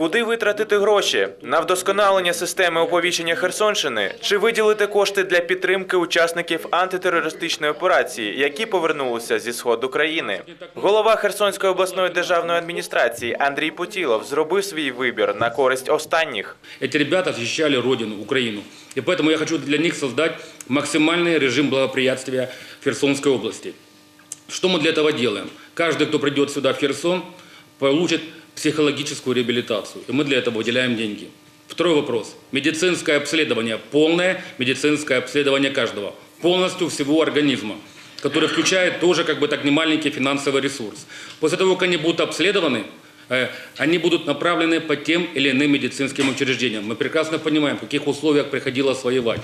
Куди витратити гроші? На вдосконалення системи оповіщення Херсонщини чи виділити кошти для підтримки учасників антитерористичної операції, які повернулися зі сходу країни? Голова Херсонської обласної державної адміністрації Андрій Путілов зробив свій вибір на користь останніх. Эти ребята защищали Родину, Украину. И поэтому я хочу для них создать максимальный режим благоприятствия в Херсонской области. Что мы для этого делаем? Каждый, кто придет сюда, в Херсон, получит психологическую реабилитацию. И мы для этого выделяем деньги. Второй вопрос. Медицинское обследование. Полное медицинское обследование каждого. Полностью всего организма который включает тоже как бы так немаленький финансовый ресурс. После того, как они будут обследованы, э, они будут направлены по тем или иным медицинским учреждениям. Мы прекрасно понимаем, в каких условиях приходилось воевать.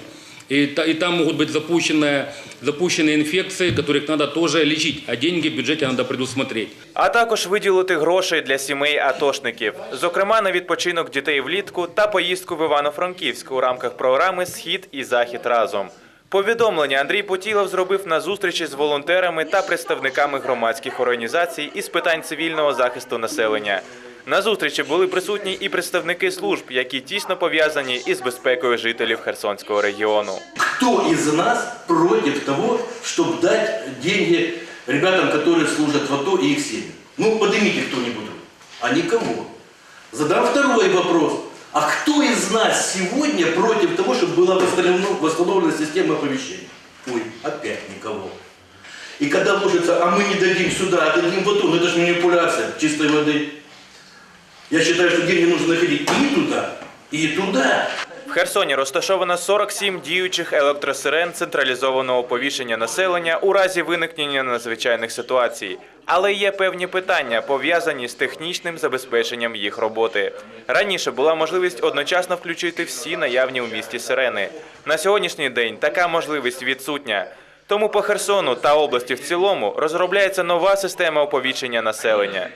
И, та- и там могут быть запущенные, запущенные инфекции, которых надо тоже лечить, а деньги в бюджете надо предусмотреть. А також виділити грошей для сімей атошників, зокрема на відпочинок дітей влітку та поїздку в Івано-Франківськ у рамках програми Схід і Захід разом. Повідомлення Андрій Потілов зробив на зустрічі з волонтерами та представниками громадських організацій із питань цивільного захисту населення. На зустрічі були присутні і представники служб, які тісно пов'язані із безпекою жителів Херсонського регіону. Кто из нас против того, чтобы дать деньги ребятам, которые служат в АТО и их семьям? Ну, поднимите кто-нибудь руку. А никого. Задам второй вопрос. А кто из нас сегодня против того, чтобы была восстановлена, восстановлена система оповещения? Ой, опять никого. И когда ложится, а мы не дадим сюда, а дадим в АТО, ну это же манипуляция чистой воды. Я считаю, что деньги нужно находить и туда, и туда. В Херсоні розташовано 47 діючих електросирен централізованого повішення населення у разі виникнення надзвичайних ситуацій. Але є певні питання, пов'язані з технічним забезпеченням їх роботи. Раніше була можливість одночасно включити всі наявні у місті сирени. На сьогоднішній день така можливість відсутня. Тому по Херсону та області в цілому розробляється нова система оповіщення населення.